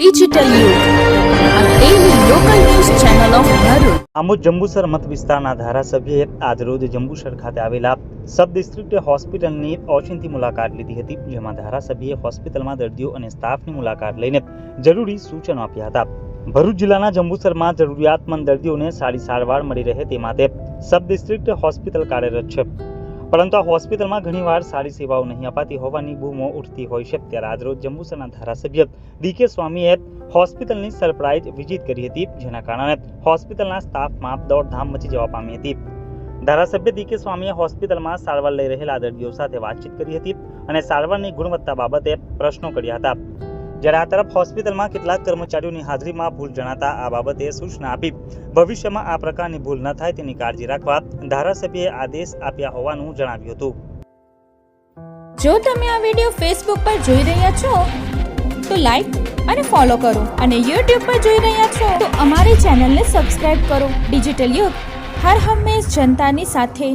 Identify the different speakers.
Speaker 1: Digital.
Speaker 2: Amod Jambusar મત વિસ્તારના ધારાસભ્યએ આજરોજ જંબુસર ખાતે આવેલા સબ ડિસ્ટ્રિક્ટ હોસ્પિટલની ઓચિંતી મુલાકાત લીધી હતી, જેમાં ધારાસભ્યએ હોસ્પિટલમાં દર્દીઓ અને સ્ટાફની મુલાકાત લઈને જરૂરી સૂચનો આપ્યા હતા ભરૂચ જિલ્લાના જંબુસરમાં જરૂરિયાતમંદ દર્દીઓને સારી સારવાર મળી રહે તે માટે સબ ડિસ્ટ્રિક્ટ હોસ્પિટલ કાર્યરત છે પરંતુ આ હોસ્પિટલમાં ઘણીવાર સારી સેવાઓ નહીં અપાતી હોવાની બૂમો ઉઠતી હોય છે. ત્યારે આજરોજ જંબુસરના ધારાસભ્ય ડીકે સ્વામીએ હોસ્પિટલની સરપ્રાઇઝ વિઝિટ કરી હતી, જેના કારણે હોસ્પિટલના સ્ટાફમાં દોડધામ મચી જવા પામી હતી. ધારાસભ્ય ડીકે સ્વામીએ હોસ્પિટલમાં સારવાર લઈ રહેલા દર્દીઓ સાથે વાતચીત કરી હતી અને સારવારની ગુણવત્તા બાબતે પ્રશ્નો કર્યા હતા. જ્યારે આ તરફ હોસ્પિટલમાં કેટલાક કર્મચારીઓની હાજરીમાં ભૂલ જણાતા આ બાબતે સૂચના આપી. ભવિષ્યમાં આ પ્રકારની ભૂલ ન થાય તેની કાળજી રાખવા ધારાસભ્યએ આદેશ આપ્યા હોવાનું જણાવ્યું હતું.
Speaker 3: જો તમે આ વિડિયો ફેસબુક પર જોઈ રહ્યા છો, તો લાઈક અને ફોલો કરો અને યુટ્યુબ પર જોઈ રહ્યા છો, તો અમારી ચેનલને સબસ્ક્રાઇબ કરો. ડિજિટલ યુગ હર હંમેશ જનતાની સાથે